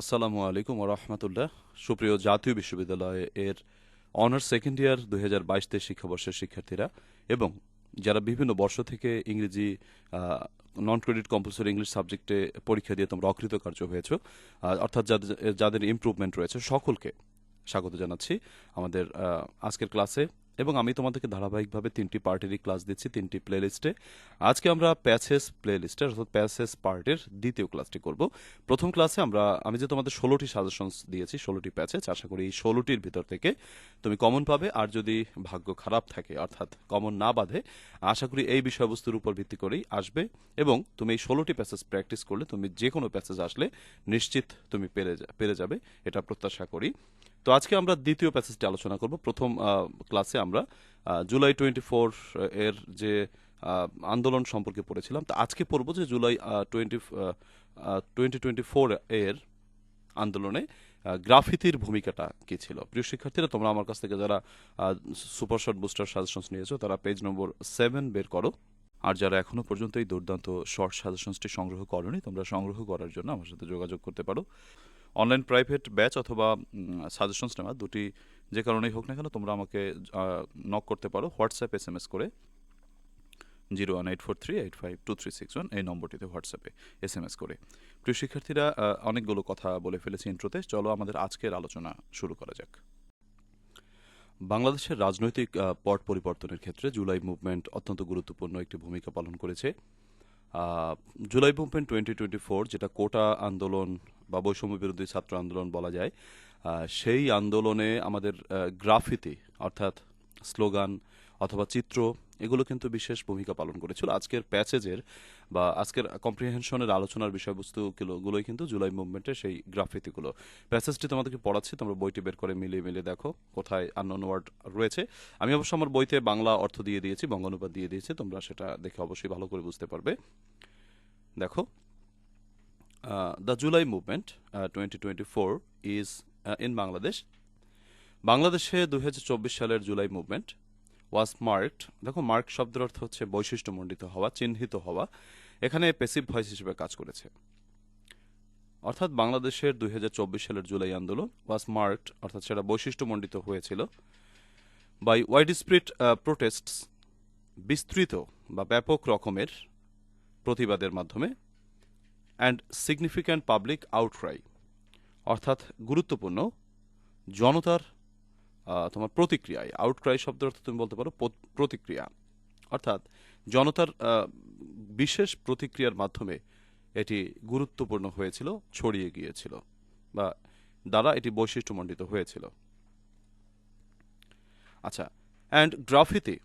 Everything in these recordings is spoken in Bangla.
আসসালামু আলাইকুম রহমতুল্লাহ। সুপ্রিয় জাতীয় বিশ্ববিদ্যালয় এর অনার্স সেকেন্ড ইয়ার দুই হাজার বাইশ শিক্ষাবর্ষের শিক্ষার্থীরা এবং যারা বিভিন্ন বর্ষ থেকে ইংরেজি নন ক্রেডিট কম্পালসরি ইংলিশ সাবজেক্টে পরীক্ষা দিয়ে তোমরা অকৃতকার্য হয়েছ অর্থাৎ যাদের যাদের ইমপ্রুভমেন্ট রয়েছে সকলকে স্বাগত জানাচ্ছি আমাদের আজকের ক্লাসে এবং আমি তোমাদেরকে ধারাবাহিকভাবে তিনটি পার্টেরই ক্লাস দিচ্ছি, তিনটি প্লেলিস্টে আজকে আমরা প্যাসেস প্লেলিস্টের অর্থাৎ প্যাসেস পার্টের দ্বিতীয় ক্লাসটি করব। প্রথম ক্লাসে আমরা, আমি যে তোমাদের ষোলোটি সাজেশনস দিয়েছি, ষোলোটি প্যাচেজ আশা করি এই ষোলোটির ভিতর থেকে তুমি কমন পাবে। আর যদি ভাগ্য খারাপ থাকে, অর্থাৎ কমন না বাঁধে, আশা করি এই বিষয়বস্তুর উপর ভিত্তি করেই আসবে। এবং তুমি এই ষোলোটি প্যাসেজ প্র্যাকটিস করলে, তুমি যে কোনো প্যাসেজ আসলে নিশ্চিত তুমি পেরে পেরে যাবে, এটা প্রত্যাশা করি। তো আজকে আমরা দ্বিতীয় প্যাসেজটি আলোচনা করব। প্রথম ক্লাসে আমরা জুলাই টোয়েন্টি ফোর এর যে আন্দোলন সম্পর্কে পড়েছিলাম। তো আজকে পড়ব যে July twenty twenty twenty four এর আন্দোলনে গ্রাফিতির ভূমিকাটা কি ছিল? প্রিয় শিক্ষার্থীরা, তোমরা আমার কাছ থেকে যারা সুপার শর্ট বুস্টার সাজেশনস নিয়েছো, তারা পেজ নম্বর সেভেন বের করো। আর যারা এখনও পর্যন্ত এই দুর্দান্ত শর্ট সাজেশনসটি সংগ্রহ করনি, তোমরা সংগ্রহ করার জন্য আমার সাথে যোগাযোগ করতে পারো। অনলাইন প্রাইভেট ব্যাচ অথবা সাজেশনস নেওয়া, দুটি যে কারণেই হোক না কেন তোমরা আমাকে নক করতে পারো। হোয়াটসঅ্যাপ এস এম এস করে zero one eight four three eight five two three six one এই নম্বরটিতে হোয়াটসঅ্যাপে এস এম এস করে। প্রিয় শিক্ষার্থীরা অনেকগুলো কথা বলে ফেলেছি ইন্ট্রোতে চলো আমাদের আজকের আলোচনা শুরু করা যাক। বাংলাদেশের রাজনৈতিক পট পরিবর্তনের ক্ষেত্রে জুলাই মুভমেন্ট অত্যন্ত গুরুত্বপূর্ণ একটি ভূমিকা পালন করেছে। July movement twenty twenty four যেটা কোটা আন্দোলন বা বৈষম্য বিরোধী ছাত্র আন্দোলন বলা যায় সেই আন্দোলনে আমাদের গ্রাফিতি, অর্থাৎ স্লোগান অথবা চিত্র এগুলো কিন্তু বিশেষ ভূমিকা পালন করেছিল। আজকের প্যাসেজের বা আজকের কম্প্রিহেনশনের আলোচনার বিষয়বস্তু গুলোই কিন্তু জুলাই মুভমেন্টের সেই গ্রাফিতিগুলো। প্যাসেজটি তোমাদেরকে পড়াচ্ছি, তোমরা বইটি বের করে মিলিয়ে মিলিয়ে দেখো কোথায় আননোন ওয়ার্ড রয়েছে। আমি অবশ্য আমার বইতে বাংলা অর্থ দিয়ে দিয়েছি, বঙ্গানুবাদ দিয়ে দিয়েছি, তোমরা সেটা দেখে অবশ্যই ভালো করে বুঝতে পারবে। দেখো the July movement twenty twenty four is in Bangladesh বাংলাদেশে দুই হাজার চব্বিশ সালের জুলাই মুভমেন্ট ওয়াজ মার্কড দেখো মার্ক শব্দের অর্থ হচ্ছে বৈশিষ্ট্যমণ্ডিত হওয়া, চিহ্নিত হওয়া। এখানে পেসিভ ভয়েস হিসেবে কাজ করেছে। অর্থাৎ বাংলাদেশের দুই হাজার চব্বিশ সালের জুলাই আন্দোলন ওয়াজ মার্কড অর্থাৎ সেটা বৈশিষ্ট্যমণ্ডিত হয়েছিল বাই ওয়াইড স্প্রিট প্রোটেস্ট বিস্তৃত বা ব্যাপক রকমের প্রতিবাদের মাধ্যমে অ্যান্ড সিগনিফিক্যান্ট পাবলিক আউটক্রাই অর্থাৎ গুরুত্বপূর্ণ জনতার তোমার প্রতিক্রিয়ায় আউটক্রাই শব্দের অর্থ তুমি বলতে পারো প্রতিক্রিয়া। অর্থাৎ জনতার বিশেষ প্রতিক্রিয়ার মাধ্যমে এটি গুরুত্বপূর্ণ হয়েছিল, ছড়িয়ে গিয়েছিল বা দ্বারা এটি বৈশিষ্ট্যমণ্ডিত হয়েছিল। আচ্ছা and graffiti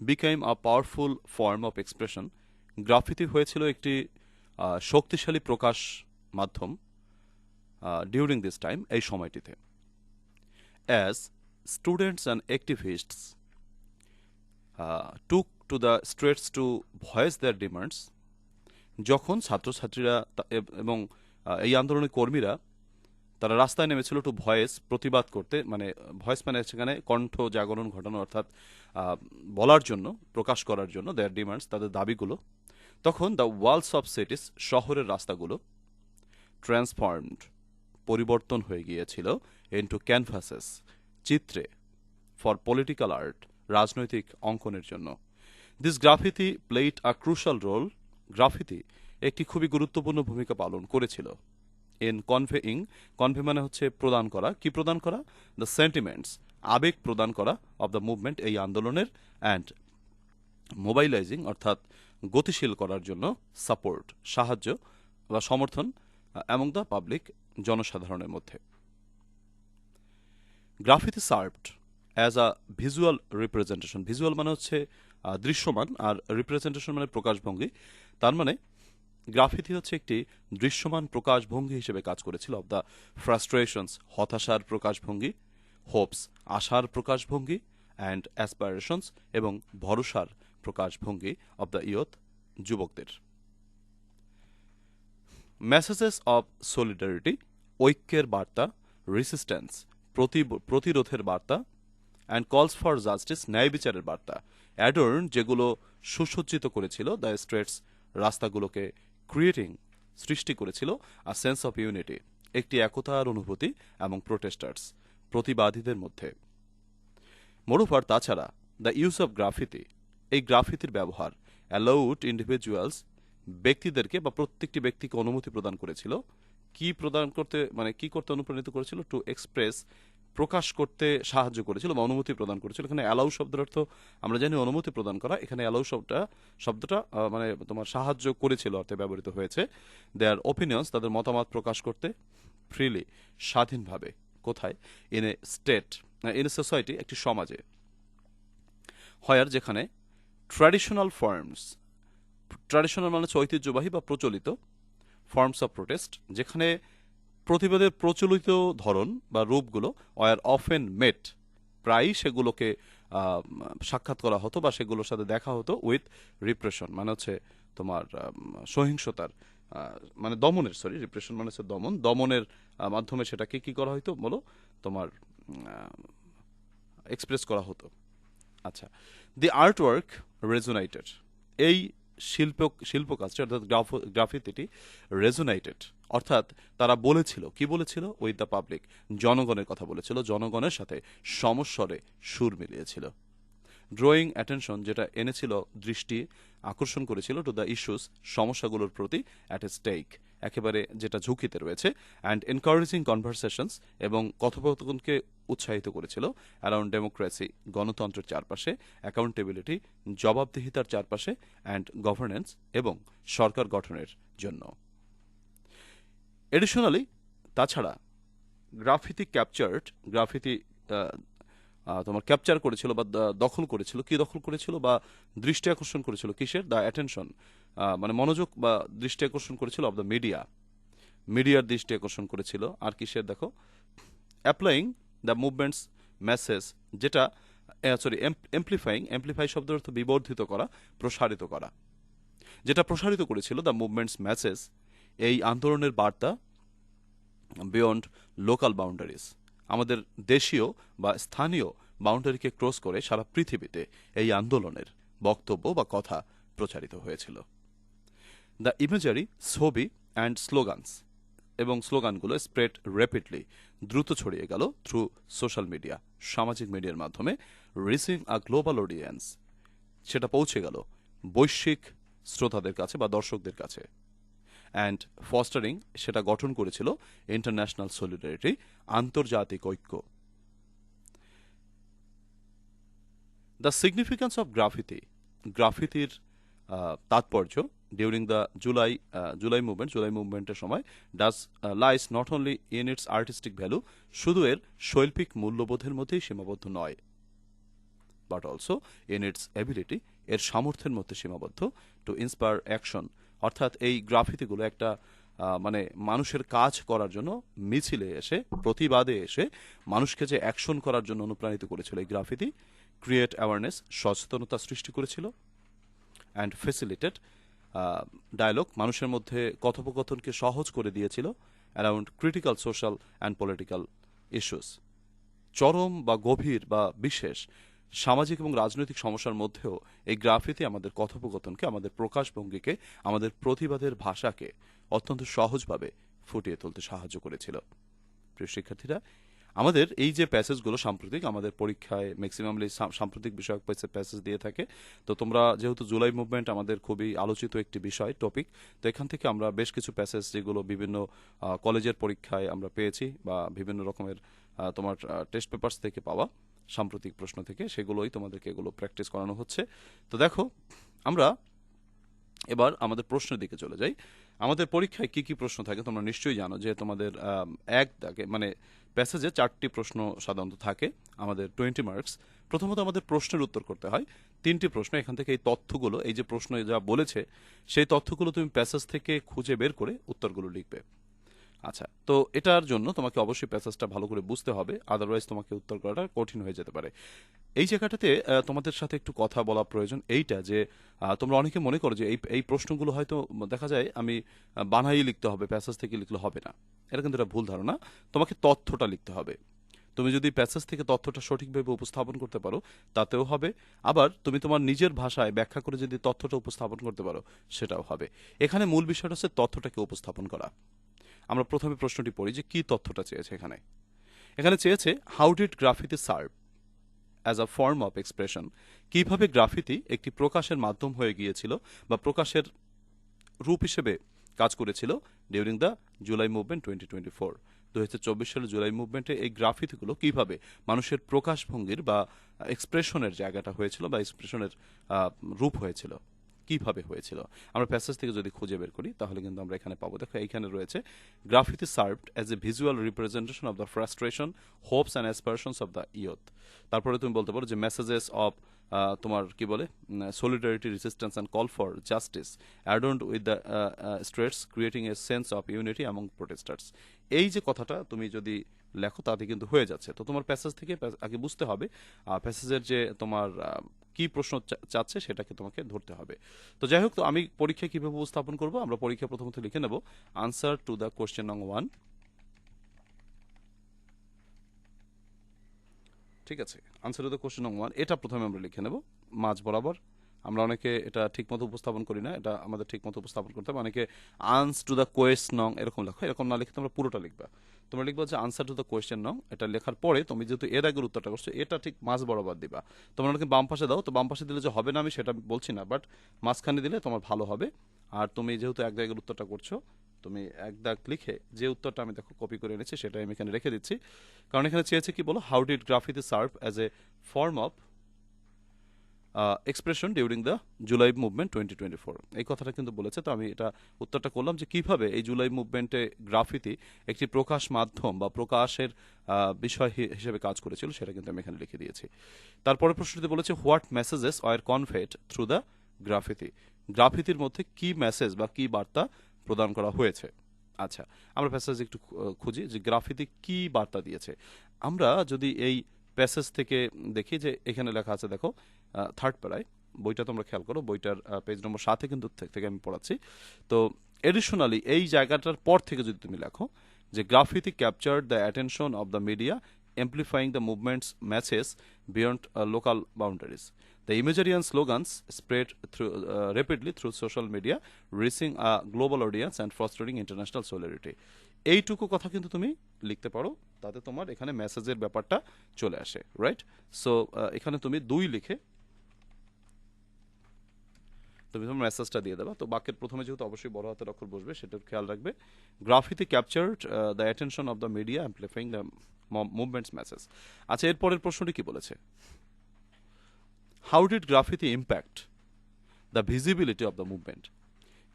became a powerful form of expression graffiti হয়েছিল একটি শক্তিশালী প্রকাশ মাধ্যম ডিউরিং দিস টাইম এই সময়টিতে। As students and activists uh, took to the streets to voice their demands. যখন ছাত্রছাত্রীরা এব- এই আন্দোলনের কর্মীরা তারা রাস্তায় নেমেছিল টু ভয়েস প্রতিবাদ করতে মানে ভয়েস মানে সেখানে কণ্ঠ জাগরণ ঘটানো অর্থাৎ বলার জন্য প্রকাশ করার জন্য দেয়ার ডিমান্ডস তাদের দাবিগুলো তখন দ্য ওয়ালস অফ সিটিস শহরের রাস্তাগুলো ট্রান্সফর্মড পরিবর্তন হয়ে গিয়েছিল। ইন্টু ক্যানভাসেস চিত্রে ফর পলিটিক্যাল আর্ট রাজনৈতিক অঙ্কনের জন্য। This graffiti played a crucial role graffiti একটি খুবই গুরুত্বপূর্ণ ভূমিকা পালন করেছিল। ইন কনভেইং কনভে মানে হচ্ছে প্রদান করা। কি প্রদান করা? দ্য সেন্টিমেন্টস আবেগ প্রদান করা অব দ্য মুভমেন্ট এই আন্দোলনের অ্যান্ড মোবাইলাইজিং অর্থাৎ গতিশীল করার জন্য সাপোর্ট সাহায্য বা সমর্থন অ্যামং দ্য পাবলিক জনসাধারণের মধ্যে। Graffiti served as a visual representation visual মানে হচ্ছে দৃশ্যমান, আর রিপ্রেজেন্টেশন মানে প্রকাশভঙ্গি। তার মানে গ্রাফিতি হচ্ছে একটি দৃশ্যমান প্রকাশভঙ্গি হিসেবে কাজ করেছিল। অব দ্য ফ্রাস্ট্রেশনস হতাশার প্রকাশভঙ্গি হোপস আশার প্রকাশভঙ্গি অ্যান্ড অ্যাসপাইরেশনস এবং ভরসার প্রকাশভঙ্গি অব দ্য ইয়থ যুবকদের। মেসেজেস অব সলিডারিটি ঐক্যের বার্তা রেসিস্ট্যান্স প্রতিরোধের বার্তা অ্যান্ড কলস ফর জাস্টিস ন্যায় বিচারের বার্তা। অ্যাডর্ন যেগুলো সুসজ্জিত করেছিল দ্য স্ট্রেটস রাস্তাগুলোকে ক্রিয়েটিং সৃষ্টি করেছিল আ সেন্স অফ ইউনিটি একটি একতার অনুভূতি এবং প্রোটেস্টার্স প্রতিবাদীদের মধ্যে। মোরোভার তাছাড়া দ্য ইউজ অফ গ্রাফিতি এই গ্রাফিতির ব্যবহার অ্যালাউড ইন্ডিভিজুয়ালস ব্যক্তিদেরকে বা প্রত্যেকটি ব্যক্তিকে অনুমতি প্রদান করেছিল। কি প্রদান করতে মানে কি করতে অনুপ্রাণিত করেছিল? টু এক্সপ্রেস প্রকাশ করতে সাহায্য করেছিল বা অনুমতি প্রদান করেছিল। এখানে অ্যালাউ শব্দের অর্থ আমরা জানি অনুমতি প্রদান করা। এখানে অ্যালাউ শব্দটা শব্দটা মানে তোমার সাহায্য করেছিল অর্থে ব্যবহৃত হয়েছে। দেয়ার ওপিনিয়ন্স তাদের মতামত প্রকাশ করতে ফ্রিলি স্বাধীনভাবে। কোথায়? In a state in a society একটি সমাজে। হয়ার যেখানে ট্র্যাডিশনাল ফর্মস ট্র্যাডিশনাল মানে হচ্ছে ঐতিহ্যবাহী বা প্রচলিত ফর্মস অফ প্রোটেস্ট যেখানে প্রতিবাদের প্রচলিত ধরন বা রূপগুলো ওয়ার অফেন মেট। প্রায়ই সেগুলোকে সাক্ষাৎ করা হতো বা সেগুলোর সাথে দেখা হতো উইথ রিপ্রেশন মানে হচ্ছে তোমার সহিংসতার মানে দমনের, সরি, রিপ্রেশন মানে হচ্ছে দমন। দমনের মাধ্যমে সেটাকে কি করা হতো বলো, তোমার এক্সপ্রেস করা হতো। আচ্ছা দি আর্ট ওয়ার্ক রেজোনাইটেড এই শিল্প শিল্প কাজটি অর্থাৎ গ্রাফিতিটি রেজোনাইটেড অর্থাৎ তারা বলেছিল, কি বলেছিল? উইথ দ্য পাবলিক জনগণের কথা বলেছিল, জনগণের সাথে সমস্বরে সুর মিলিয়েছিল। ড্রয়িং অ্যাটেনশন যেটা এনেছিল দৃষ্টি, আকর্ষণ করেছিল টু দ্য ইস্যুস সমস্যাগুলোর প্রতি অ্যাট স্টেক একেবারে যেটা ঝুঁকিতে রয়েছে অ্যান্ড এনকারেজিং কনভারসেশনস এবং কথোপকথনকে উৎসাহিত করেছিল অ্যারাউন্ড ডেমোক্রেসি গণতন্ত্রের চারপাশে অ্যাকাউন্টেবিলিটি জবাবদিহিতার চারপাশে অ্যান্ড গভর্নেন্স এবং সরকার গঠনের জন্য। এডিশনালি তাছাড়া গ্রাফিতি ক্যাপচার্ড গ্রাফিতি তোমার ক্যাপচার করেছিল বা দখল করেছিল, কি দখল করেছিল বা দৃষ্টি আকর্ষণ করেছিল? কিসের? দ্য অ্যাটেনশন মানে মনোযোগ বা দৃষ্টি আকর্ষণ করেছিল অব দ্য মিডিয়া মিডিয়ার দৃষ্টি আকর্ষণ করেছিল। আর কিসের? দেখো অ্যাপ্লাইং দ্য মুভমেন্টস মেসেজ যেটা সরি এমপ্লিফাইং এমপ্লিফাই শব্দের অর্থ বিবর্ধিত করা, প্রসারিত করা। যেটা প্রসারিত করেছিল দ্য মুভমেন্টস মেসেজ এই আন্দোলনের বার্তা বিয়ন্ড লোকাল বাউন্ডারিজ আমাদের দেশীয় বা স্থানীয় বাউন্ডারিকে ক্রস করে সারা পৃথিবীতে এই আন্দোলনের বক্তব্য বা কথা প্রচারিত হয়েছিল। দ্য ইমেজারি ছবি অ্যান্ড স্লোগানস এবং স্লোগানগুলো স্প্রেড র্যাপিডলি দ্রুত ছড়িয়ে গেল থ্রু সোশ্যাল মিডিয়া সামাজিক মিডিয়ার মাধ্যমে রিসিং আ গ্লোবাল অডিয়েন্স সেটা পৌঁছে গেল বৈশ্বিক শ্রোতাদের কাছে বা দর্শকদের কাছে। অ্যান্ড ফস্টারিং সেটা গঠন করেছিল ইন্টারন্যাশনাল সলিডারিটি আন্তর্জাতিক ঐক্য। দ্য সিগনিফিক্যান্স অফ গ্রাফিতি গ্রাফিতির তাৎপর্য during the July July movement July মুভমেন্টের সময় does lies not only in its artistic value শুধু এর শৈল্পিক মূল্যবোধের মধ্যেই সীমাবদ্ধ নয় but also in its ability এর সামর্থ্যের মধ্যে সীমাবদ্ধ টু ইন্সপায়ার অ্যাকশন অর্থাৎ এই গ্রাফিতিগুলো একটা মানে মানুষের কাজ করার জন্য মিছিলে এসে, প্রতিবাদে এসে মানুষকে যে অ্যাকশন করার জন্য অনুপ্রাণিত করেছিল এই গ্রাফিতি, ক্রিয়েট অ্যাওয়ারনেস, সচেতনতা সৃষ্টি করেছিল অ্যান্ড ফেসিলিটেড ডায়ালগ মানুষের মধ্যে কথোপকথনকে সহজ করে দিয়েছিল around critical social and political issues চরম বা গভীর বা বিশেষ সামাজিক এবং রাজনৈতিক সমস্যার মধ্যেও এই গ্রাফিতি আমাদের কথোপকথনকে, আমাদের প্রকাশভঙ্গিকে, আমাদের প্রতিবাদের ভাষাকে অত্যন্ত সহজভাবে ফুটিয়ে তুলতে সাহায্য করেছিল। প্রিয় শিক্ষার্থীরা, আমাদের এই যে প্যাসেজগুলো সাম্প্রতিক, আমাদের পরীক্ষায় ম্যাক্সিমামলি সাম্প্রতিক বিষয়ক প্যাসেজ দিয়ে থাকে। তো তোমরা যেহেতু জুলাই মুভমেন্ট আমাদের খুবই আলোচিত একটি বিষয় টপিক তো এখান থেকে আমরা বেশ কিছু প্যাসেজ যেগুলো বিভিন্ন কলেজের পরীক্ষায় আমরা পেয়েছি বা বিভিন্ন রকমের তোমার টেস্ট পেপার্স থেকে পাওয়া। সাম্প্রতিক প্রশ্ন থেকে সেগুলোই তোমাদেরকে এগুলো প্র্যাকটিস করানো হচ্ছে। তো দেখো, আমরা এবার আমাদের প্রশ্নের দিকে চলে যাই। আমাদের পরীক্ষায় কি কি প্রশ্ন থাকে তোমরা নিশ্চয়ই জানো, যে তোমাদের এক দাগে মানে প্যাসেজে চারটি প্রশ্ন সাধারণত থাকে আমাদের টোয়েন্টি মার্কস প্রথমত আমাদের প্রশ্নের উত্তর করতে হয়। তিনটি প্রশ্ন, এখান থেকে এই তথ্যগুলো, এই যে প্রশ্ন যা বলেছে, সেই তথ্যগুলো তুমি প্যাসেজ থেকে খুঁজে বের করে উত্তরগুলো লিখবে। আচ্ছা তো এটার জন্য তোমাকে অবশ্যই প্যাসেজটা ভালো করে বুঝতে হবে আদারওয়াইজ তোমাকে উত্তর করাটা কঠিন হয়ে যেতে পারে। এই জায়গাটাতে তোমাদের সাথে একটু কথা বলা প্রয়োজন এইটা যে তোমরা অনেকে মনে করো যে এই এই প্রশ্নগুলো হয়তো দেখা যায় আমি বানাই লিখতে হবে, প্যাসেজ থেকে লিখলে হবে না। এটা কিন্তু একটা ভুল ধারণা। তোমাকে তথ্যটা লিখতে হবে। তুমি যদি প্যাসেজ থেকে তথ্যটা সঠিকভাবে উপস্থাপন করতে পারো, তাতেও হবে। আবার তুমি তোমার নিজের ভাষায় ব্যাখ্যা করে যদি তথ্যটা উপস্থাপন করতে পারো, সেটাও হবে। এখানে মূল বিষয়টা হচ্ছে তথ্যটাকে উপস্থাপন করা। আমরা প্রথমে প্রশ্নটি পড়ি যে কি তথ্যটা চেয়েছে এখানে। এখানে চেয়েছে how did graffiti serve as a form of expression কীভাবে গ্রাফিতি একটি প্রকাশের মাধ্যম হয়ে গিয়েছিল বা প্রকাশের রূপ হিসেবে কাজ করেছিল during the July movement twenty twenty four দু হাজার চব্বিশ সালের জুলাই মুভমেন্টে এই গ্রাফিতিগুলো কীভাবে মানুষের প্রকাশভঙ্গির বা এক্সপ্রেশনের জায়গাটা হয়েছিল বা এক্সপ্রেশনের রূপ হয়েছিল? কীভাবে হয়েছিল? আমরা প্যাসেজ থেকে যদি খুঁজে বের করি, তাহলে কিন্তু আমরা এখানে পাবো। দেখো, এইখানে রয়েছে graffiti served as a visual representation of the frustration hopes and aspirations of the youth তারপরে তুমি বলতে পারো যে মেসেজেস অফ তোমার কি বলে? Solidarity resistance and call for justice adorned with the streets creating a sense of unity among protesters এই যে কথাটা তুমি যদি লেখো, তাতে কিন্তু হয়ে যাচ্ছে। তো তোমার প্যাসেজ থেকে আগে বুঝতে হবে প্যাসেজের যে তোমার কি প্রশ্ন চাচ্ছে সেটাকে তোমাকে ধরতে হবে। তো যাই হোক, তো আমি পরীক্ষা কীভাবে উপস্থাপন করব? আমরা পরীক্ষা প্রথমত লিখে নেব। আনসার টু দ্য কোশ্চেন নং ওয়ান ঠিক আছে। আনসার টু দ্য কোশ্চেন নং ওয়ান এটা প্রথমে আমরা লিখে নেব। মাঝ বরাবর। আমরা অনেকে এটা ঠিকমতো উপস্থাপন করি না, এটা আমাদের ঠিকমতো উপস্থাপন করতে হবে। অনেকে আনস টু দ্য কোয়েস নং এরকম লেখো, এরকম না লিখে তোমরা পুরোটা লিখবা। তোমরা লিখবা যে আনসার টু দ্য কোয়েশ্চেন নং, এটা লেখার পরে তুমি যেহেতু এর আগের উত্তরটা করছ, এটা ঠিক মাঝ বরাবর দিবা। তোমরা অনেকে বাম পাশে দাও, তো বাম পাশে দিলে যে হবে না আমি সেটা বলছি না বাট মাঝখানে দিলে তোমার ভালো হবে। আর তুমি যেহেতু এক দাগের উত্তরটা করছ, তুমি এক দাগ লিখে যে উত্তরটা আমি দেখো কপি করে এনেছি সেটা আমি এখানে রেখে দিচ্ছি। কারণ এখানে চেয়েছে কি বলো? How did graffiti serve as a form of expression during the July movement twenty twenty four এই কথাটা কিন্তু বলেছে, তো আমি এটা উত্তরটা করলাম যে কীভাবে এই জুলাই মুভমেন্টে গ্রাফিতি একটি প্রকাশ মাধ্যম বা প্রকাশের বিষয় হিসেবে কাজ করেছিল, সেটা কিন্তু আমি এখানে লিখে দিয়েছি। তারপরে প্রশ্নটিতে বলেছে what messages are conveyed through the graffiti গ্রাফিতির মধ্যে কি মেসেজ বা কি বার্তা প্রদান করা হয়েছে? আচ্ছা আমরা প্যাসেজ একটু খুঁজি যে গ্রাফিতি কি বার্তা দিয়েছে। আমরা যদি এই প্যাসেজ থেকে দেখি যে এখানে লেখা আছে, দেখো থার্ড প্যারায় বইটা তোমরা খেয়াল করো বইটার পেজ নম্বর সাথে কিন্তু থেকে আমি পড়াচ্ছি। তো এডিশনালি এই জায়গাটার পর থেকে যদি তুমি লেখো যে graffiti capture the attention of the media amplifying the movement's message beyond local boundaries the imagery slogans spread through through, through social media reaching a global audience and fostering international solidarity. এইটুকু কথা কিন্তু তুমি লিখতে পারো তাতে তোমার এখানে মেসেজের ব্যাপারটা চলে আসে রাইট সো এখানে তুমি দুই লিখে তুমি তোমার মেসেজটা দিয়ে দেবা। তো বাক্যের প্রথমে যেহেতু অবশ্যই বড় হাতের অক্ষর বসবে, সেটার খেয়াল রাখবে। Graffiti captured the attention of the media amplifying the movement's message আচ্ছা এরপরের প্রশ্নটি কি বলেছে? How did graffiti impact the visibility of the movement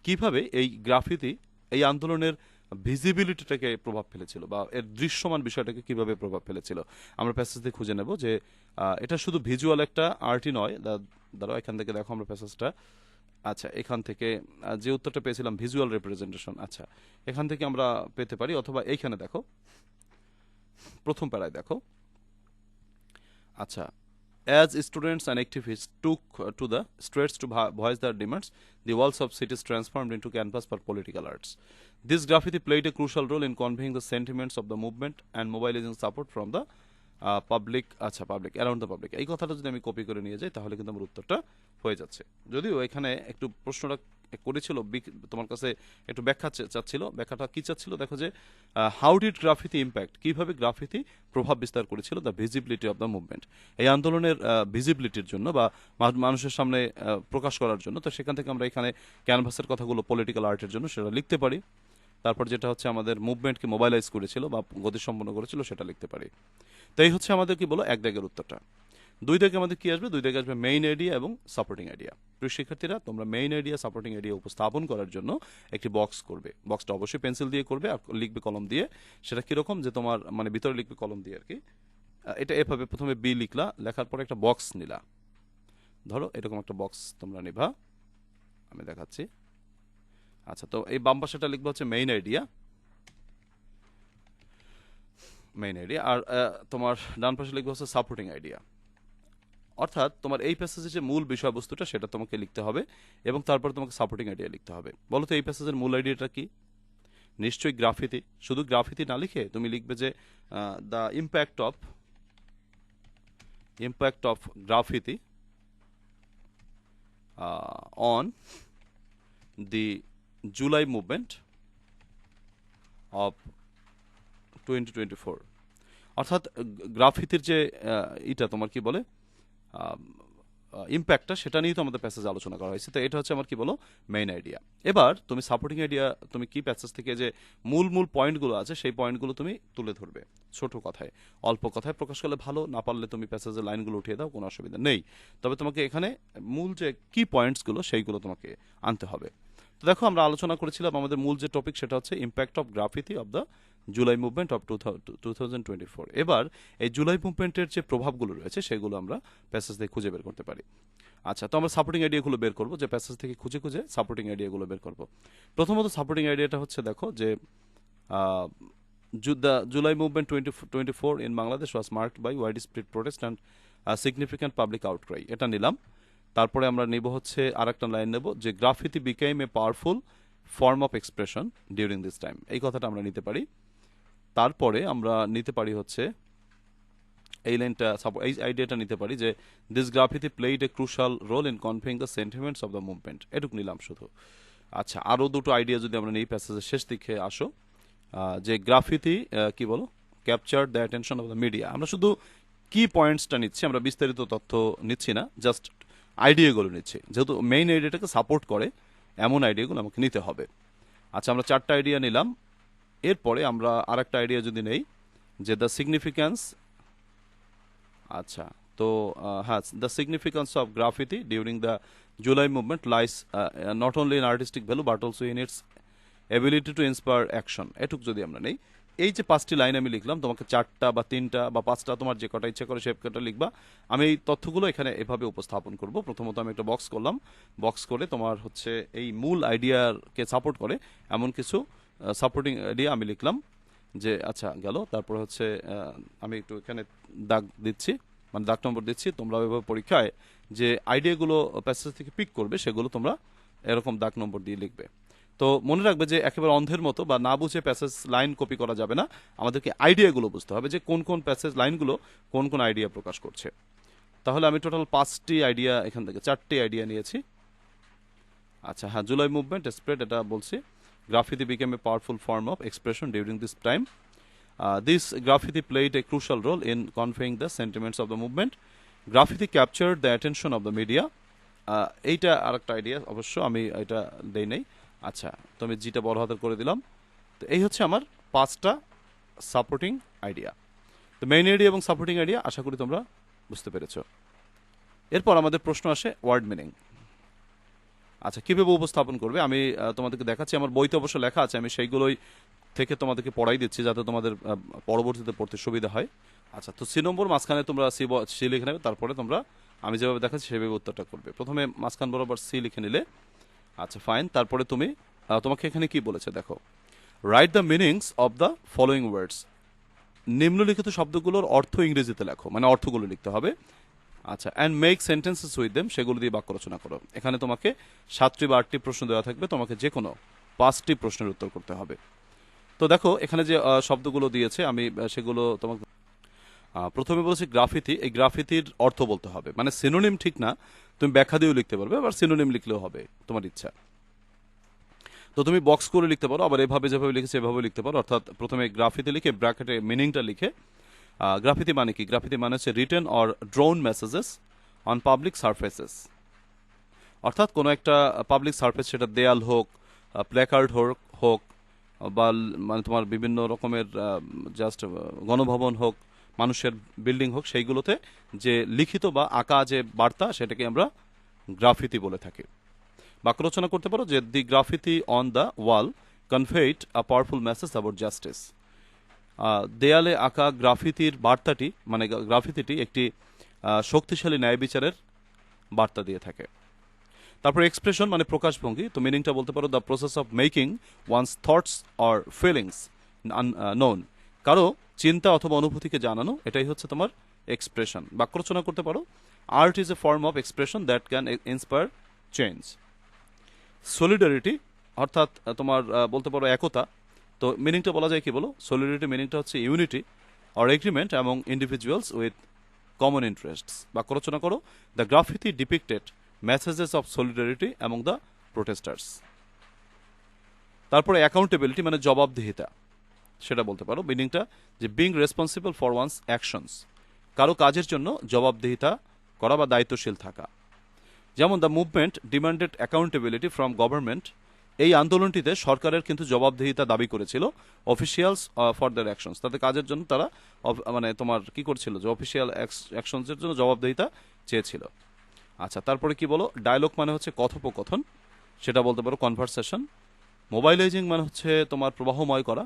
কীভাবে এই গ্রাফিতি এই আন্দোলনের ভিজিবিলিটিটাকে প্রভাব ফেলেছিল বা এর দৃশ্যমান বিষয়টাকে কীভাবে প্রভাব ফেলেছিল? আমরা প্যাসেজ দিয়ে খুঁজে নেব যে এটা শুধু ভিজুয়াল একটা আর্টই নয় দাঁড়াও, এখান থেকে দেখো আমরা প্যাসেজটা আচ্ছা এখান থেকে যে উত্তরটা পেয়েছিলাম ভিজুয়াল রিপ্রেজেন্টেশন আচ্ছা এখান থেকে আমরা পেতে পারি অথবা এইখানে দেখো প্রথম প্যারায় দেখো আচ্ছা As students and activists took uh, to the streets to voice their demands, the walls of cities transformed into canvas for political arts. This graffiti played a crucial role in conveying the sentiments of the movement and mobilizing support from the public আচ্ছা পাবলিক অ্যারাউন্ড দ্য পাবলিক এই কথাটা যদি আমি কপি করে নিয়ে যাই, তাহলে কিন্তু আমার উত্তরটা হয়ে যাচ্ছে। যদিও এখানে একটু প্রশ্নটা করেছিল তোমার কাছে একটু ব্যাখ্যা চাচ্ছিল, ব্যাখ্যাটা কি চাচ্ছিল? দেখো যে হাউ ডিড গ্রাফিতি ইম্প্যাক্ট কীভাবে গ্রাফিতি প্রভাব বিস্তার করেছিল? The visibility of the movement এই আন্দোলনের ভিজিবিলিটির জন্য বা মানুষের সামনে প্রকাশ করার জন্য, তো সেখান থেকে আমরা এখানে ক্যানভাসের কথাগুলো পলিটিক্যাল আর্টের জন্য সেটা লিখতে পারি। তারপর যেটা হচ্ছে আমাদের মুভমেন্টকে মোবাইলাইজ করেছিল বা গতি সম্পন্ন করেছিল, সেটা লিখতে পারি। তো এই হচ্ছে আমাদের কি বলো, এক দাগের উত্তরটা। দুই দাগে আমাদের কি আসবে? দুই দাগে আসবে মেইন আইডিয়া এবং সাপোর্টিং আইডিয়া প্রিয় শিক্ষার্থীরা, তোমরা মেইন আইডিয়া সাপোর্টিং আইডিয়া উপস্থাপন করার জন্য একটি বক্স করবে। বক্সটা অবশ্যই পেন্সিল দিয়ে করবে আর লিখবে কলম দিয়ে। সেটা কীরকম? যে তোমার মানে ভিতরে লিখবে কলম দিয়ে আর কি। এটা এভাবে প্রথমে বি লিখলা, লেখার পরে একটা বক্স নিলা। ধরো এরকম একটা বক্স তোমরা নিবা। আমি দেখাচ্ছি। আচ্ছা তো এই বাম পাশেটা লিখব হচ্ছে মেইন আইডিয়া মেইন আইডিয়া আর তোমার ডান পাশে লিখব হচ্ছে সাপোর্টিং আইডিয়া অর্থাৎ তোমার এই প্যাসেজের যে মূল বিষয়বস্তুটা, সেটা তোমাকে লিখতে হবে এবং তারপর তোমাকে সাপোর্টিং আইডিয়া লিখতে হবে। বলো তো এই প্যাসেজের মূল আইডিয়াটা কি? নিশ্চয়ই গ্রাফিতি শুধু গ্রাফিতি না লিখে তুমি লিখবে যে the impact of impact of graffiti on the July movement of twenty twenty four অর্থাৎ গ্রাফিতির যে ইটা, তোমার কি বলে? ইম্প্যাক্টটা সেটা নিয়েই তো আমাদের প্যাসেজ আলোচনা করা হয়েছে। তো এটা হচ্ছে আমার কি বলো? মেইন আইডিয়া এবার তুমি সাপোর্টিং আইডিয়া তুমি কি প্যাসেজ থেকে যে মূল মূল পয়েন্টগুলো আছে, সেই পয়েন্টগুলো তুমি তুলে ধরবে। ছোট কথায়। অল্প কথায় প্রকাশ করলে ভালো, না পারলে তুমি প্যাসেজের লাইনগুলো উঠিয়ে দাও, কোনো অসুবিধা নেই। তবে তোমাকে এখানে মূল যে কি পয়েন্টসগুলো সেইগুলো তোমাকে আনতে হবে। তো দেখো, আমরা আলোচনা করেছিলাম আমাদের মূল যে টপিক সেটা হচ্ছে impact of graffiti of the July movement of two thousand এবার এই জুলাই মুভমেন্টের যে প্রভাবগুলো রয়েছে, সেগুলো আমরা প্যাসেজ থেকে খুঁজে বের করতে পারি। আচ্ছা তো আমরা সাপোর্টিং আইডিয়াগুলো বের করব, যে প্যাসেজ থেকে খুঁজে খুঁজে সাপোর্টিং আইডিয়াগুলো বের করব। প্রথমত সাপোর্টিং আইডিয়াটা হচ্ছে, দেখো, যে the July movement twenty twenty four in Bangladesh was marked by widespread protest and significant public outcry এটা নিলাম। তারপরে আমরা নেব হচ্ছে আর একটা লাইন নেব যে graffiti became a powerful form of expression during this time এই কথাটা আমরা নিতে পারি। তারপরে আমরা নিতে পারি হচ্ছে এই লাইনটা এই আইডিয়াটা নিতে পারি যে this graffiti played a crucial role in conveying the sentiments of the movement এটুকু নিলাম শুধু। আচ্ছা আরও দুটো আইডিয়া যদি আমরা নেই প্যাসেজের শেষ দিকে আসো। যে গ্রাফিতি কি বলো? Capture the attention of the media আমরা শুধু কি পয়েন্টসটা নিচ্ছি, আমরা বিস্তারিত তথ্য নিচ্ছি না জাস্ট আইডিয়াগুলো নিচ্ছি। যেহেতু মেইন আইডিয়াটাকে সাপোর্ট করে, এমন আইডিয়াগুলো আমাকে নিতে হবে। আচ্ছা আমরা চারটা আইডিয়া নিলাম। এরপরে আমরা আরেকটা আইডিয়া যদি নেই, যে দ্য সিগনিফিক্যান্স আচ্ছা তো হ্যাঁ the significance of graffiti during the July movement lies not only in artistic value but also in its ability to inspire action এটুক যদি আমরা নেই। এই যে পাঁচটি লাইন আমি লিখলাম, তোমাকে চারটা বা তিনটা বা পাঁচটা তোমার যে কটা ইচ্ছা করে সে কটা লিখবা। আমি এই তথ্যগুলো এখানে এভাবে উপস্থাপন করব। প্রথমত আমি একটা বক্স করলাম। বক্স করে তোমার হচ্ছে এই মূল আইডিয়াকে সাপোর্ট করে। এমন কিছু সাপোর্টিং আইডিয়া আমি লিখলাম যে আচ্ছা গেল। তারপর হচ্ছে আমি একটু এখানে দাগ দিচ্ছি। মানে দাগ নম্বর দিচ্ছি। তোমরা এভাবে পরীক্ষায় যে আইডিয়াগুলো প্যাসেজ থেকে পিক করবে, সেগুলো তোমরা এরকম দাগ নম্বর দিয়ে লিখবে। তো মনে রাখবে যে একেবারে অন্ধের মতো বা না বুঝে প্যাসেজ লাইন কপি করা যাবে না। আমাদেরকে আইডিয়াগুলো বুঝতে হবে যে কোন কোন প্যাসেজ লাইনগুলো কোন কোন আইডিয়া প্রকাশ করছে। তাহলে আমি টোটাল পাঁচটি আইডিয়া এখান থেকে, চারটি আইডিয়া নিয়েছি। আচ্ছা হ্যাঁ জুলাই মুভমেন্ট স্প্রেড এটা বলছি। Graffiti became a powerful form of expression during this time this graffiti played a crucial role in conveying the sentiments of the movement graffiti capture the attention of the media এইটা আর একটা আইডিয়া অবশ্য আমি এটা দেই নাই। আচ্ছা তো আমি জিটা বড় হাতের করে দিলাম। তো এই হচ্ছে আমার পাঁচটা সাপোর্টিং আইডিয়া তো মেইন আইডিয়া এবং সাপোর্টিং আইডিয়া আশা করি তোমরা বুঝতে পেরেছ। এরপর আমাদের প্রশ্ন আসে ওয়ার্ড মিনিং আচ্ছা কীভাবে উপস্থাপন করবে? আমি তোমাদেরকে দেখাচ্ছি। আমার বইতে অবশ্য লেখা আছে, আমি সেইগুলোই থেকে তোমাদেরকে পড়াই দিচ্ছি যাতে তোমাদের পরবর্তীতে পড়তে সুবিধা হয়। আচ্ছা তো সি নম্বর, মাঝখানে তোমরা সি সি লিখে নেবে, তারপরে তোমরা, আমি যেভাবে দেখাচ্ছি সেভাবে উত্তরটা করবে। প্রথমে মাঝখান বরাবর সি লিখে নিলে আচ্ছা ফাইন তারপরে তুমি তোমাকে এখানে কি বলেছে? দেখো write the meanings of the following words নিম্নলিখিত শব্দগুলোর অর্থ ইংরেজিতে লেখো মানে অর্থগুলো লিখতে হবে। আচ্ছা and make sentences with them সেগুলো দিয়ে বাক্য রচনা করো। এখানে তোমাকে সাতটি বা আটটি প্রশ্ন দেওয়া থাকবে, তোমাকে যে কোনো পাঁচটি প্রশ্নের উত্তর করতে হবে। তো দেখো, এখানে যে শব্দগুলো দিয়েছে, আমি সেগুলো তোমাকে প্রথমে বলেছি গ্রাফিতি, এই গ্রাফিতির অর্থ বলতে হবে। মানে সিনোনিম ঠিক না, তুমি ব্যাখ্যা দিয়েও লিখতে পারবে, আবার সিনোনিম লিখলেও হবে, তোমার ইচ্ছা। তো তুমি বক্স করে লিখতে পারো, আবার এভাবে যেভাবে লিখেছে এভাবে লিখতে পারো, অর্থাৎ প্রথমে গ্রাফিতে লিখে, ব্র্যাকেটে মিনিংটা লিখে গ্রাফিতি মানে কি? গ্রাফিতি মানে হচ্ছে written or drawn messages on public surfaces অর্থাৎ কোনো একটা পাবলিক সারফেস সেটা দেয়াল হোক প্ল্যাকার্ড হোক হোক, বা মানে তোমার বিভিন্ন রকমের জাস্ট গণভবন হোক মানুষের বিল্ডিং হোক, সেইগুলোতে যে লিখিত বা আঁকা যে বার্তা, সেটাকে আমরা গ্রাফিতি বলে থাকি। বাক্য রচনা করতে পারো যে the graffiti on the wall conveyed a powerful message about justice দেয়ালে আঁকা গ্রাফিতির বার্তাটি মানে গ্রাফিতিটি একটি শক্তিশালী ন্যায় বিচারের বার্তা দিয়ে থাকে। তারপর এক্সপ্রেশন মানে প্রকাশভঙ্গি। তো মিনিংটা বলতে পারো the process of making one's thoughts or feelings known কারও চিন্তা অথবা অনুভূতিকে জানানো, এটাই হচ্ছে তোমার এক্সপ্রেশন বাক্য রচনা করতে পারো। Art is a form of expression that can inspire change solidarity অর্থাৎ তোমার বলতে পারো একতা। তো মিনিংটা বলা যায় কি বলো? সলিডারিটি মিনিংটা হচ্ছে unity or agreement among individuals with common interests বাক্য রচনা করো। The graffiti depicted messages of solidarity among the protesters তারপরে অ্যাকাউন্টেবিলিটি মানে জবাবদিহিতা। সেটা বলতে পারো। মিনিংটা যে being responsible for one's actions কারও কাজের জন্য জবাবদিহিতা করা বা দায়িত্বশীল থাকা। যেমন the movement demanded accountability from government এই আন্দোলনটিতে সরকারের কিন্তু জবাবদিহিতা দাবি করেছিল অফিসিয়ালস ফর দ্যার অ্যাকশনস তাদের কাজের জন্য তারা মানে তোমার কি করছিল যে অফিসিয়াল অ্যাকশনসের জন্য জবাবদিহিতা চেয়েছিল। আচ্ছা তারপরে কি বলো? ডায়লগ মানে হচ্ছে কথোপকথন। সেটা বলতে পারো কনভারসেশন মোবাইলাইজিং মানে হচ্ছে তোমার প্রবাহময় করা।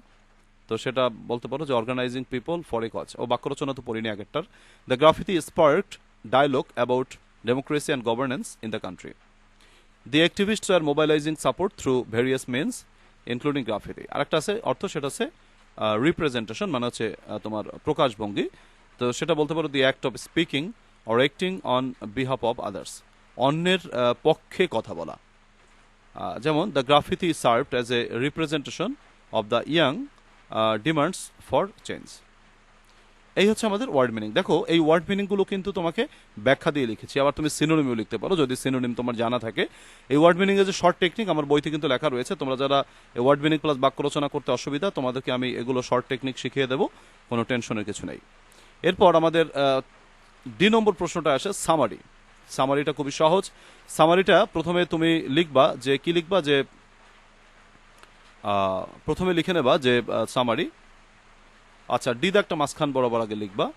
তো সেটা বলতে পারো যে organizing people for a cause ও বাক্য রচনা তো পড়িনি আগেরটার। The graffiti sparked dialogue about democracy and governance in the country the activists are mobilizing support through various means including graffiti আরেকটা আছে, অর্থ সেটা আছে রিপ্রেজেন্টেশন মানে হচ্ছে তোমার প্রকাশভঙ্গি তো সেটা বলতে পারো the act of speaking or acting on behalf of others অন্যের পক্ষে কথা বলা। যেমন the graffiti served as a representation of the young demands for change এই হচ্ছে আমাদের ওয়ার্ড মিনিং দেখো, এই ওয়ার্ড মিনিংগুলো কিন্তু তোমাকে ব্যাখ্যা দিয়ে লিখেছি। আবার তুমি সিনোনিমও লিখতে পারো, যদি সিনোনিম তোমার জানা থাকে। এই ওয়ার্ড মিনিং এর যে শর্ট টেকনিক আমার বইতে কিন্তু লেখা রয়েছে। তোমরা যারা এই ওয়ার্ড মিনিং প্লাস বাক্য রচনা করতে অসুবিধা, তোমাদেরকে আমি এগুলো শর্ট টেকনিক শিখিয়ে দেবো, কোনো টেনশনের কিছু নেই। এরপর আমাদের ডি নম্বর প্রশ্নটা আসে সামারি সামারিটা খুবই সহজ। সামারিটা প্রথমে তুমি লিখবা, যে কি লিখবা? যে প্রথমে লিখে নেবা যে সামারি আচ্ছা ডি একটা মাঝখান বরাবর আগে লিখবা।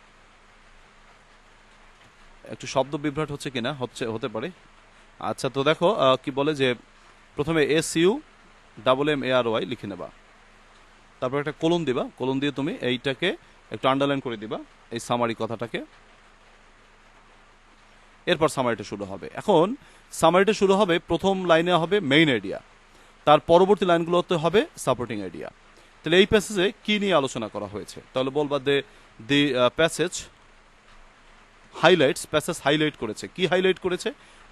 একটু শব্দ বিভ্রাট হচ্ছে কিনা? হচ্ছে, হতে পারে। আচ্ছা তো দেখো কি বলে যে, প্রথমে S U double M A R Y লিখে নেবা। তারপর একটা কলম দিবা। কলম দিয়ে তুমি এইটাকে একটু আন্ডারলাইন করে দিবা, এই সামারি কথাটাকে। এরপর সামারিটা শুরু হবে। এখন সামারিটা শুরু হবে, প্রথম লাইনে হবে মেইন আইডিয়া তার পরবর্তী লাইনগুলোতে হবে সাপোর্টিং আইডিয়া তাহলে এই প্যাসেজে কি নিয়ে আলোচনা করা হয়েছে? তাহলে বলবা they the passage highlights passage highlight করেছে। কি হাইলাইট করেছে?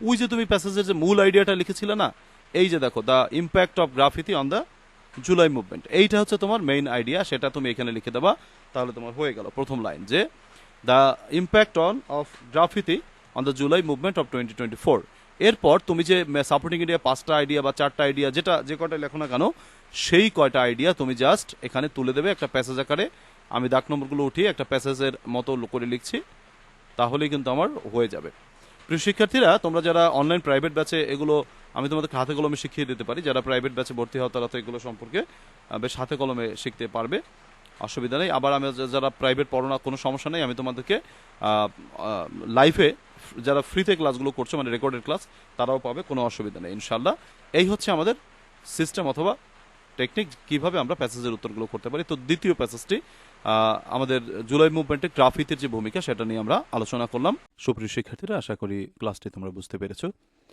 ওই যে তুমি প্যাসেজের যে মূল আইডিয়াটা লিখেছিলে না, এই যে দেখো the impact of graffiti on the July movement এইটা হচ্ছে তোমার মেইন আইডিয়া সেটা তুমি এখানে লিখে দেবা, তাহলে তোমার হয়ে গেল প্রথম লাইন যে the impact on of graffiti on the July movement of twenty twenty four এরপর তুমি যে সাপোর্টিং আইডিয়া পাঁচটা আইডিয়া বা চারটা আইডিয়া যেটা যে কয়টা লেখো না কেন, সেই কয়টা আইডিয়া তুমি জাস্ট এখানে তুলে দেবে একটা প্যাসেজ আকারে। আমি দাগ নম্বরগুলো উঠিয়ে একটা প্যাসেজের মতো করে লিখছি, তাহলেই কিন্তু আমার হয়ে যাবে। প্রিয় শিক্ষার্থীরা, তোমরা যারা অনলাইন প্রাইভেট ব্যাচে এগুলো, আমি তোমাদের হাতে কলমে শিখিয়ে দিতে পারি, যারা প্রাইভেট ব্যাচে ভর্তি হও তারা তো এগুলো সম্পর্কে বেশ হাতে কলমে শিখতে পারবে, অসুবিধা নেই। আবার আমি যারা প্রাইভেট পড়ো না, কোনো সমস্যা নেই। আমি তোমাদেরকে লাইফে যারা ফ্রিতে ক্লাসগুলো করছে মানে রেকর্ডেড ক্লাস তারাও পাবে, কোনো অসুবিধা নেই ইনশাল্লাহ এই হচ্ছে আমাদের সিস্টেম অথবা টেকনিক কীভাবে আমরা প্যাসেজের উত্তরগুলো করতে পারি। তো দ্বিতীয় প্যাসেজটি আমাদের জুলাই মুভমেন্টে গ্রাফিতির যে ভূমিকা, সেটা নিয়ে আমরা আলোচনা করলাম। সুপ্রিয় শিক্ষার্থীরা, আশা করি ক্লাসটি তোমরা বুঝতে পেরেছ।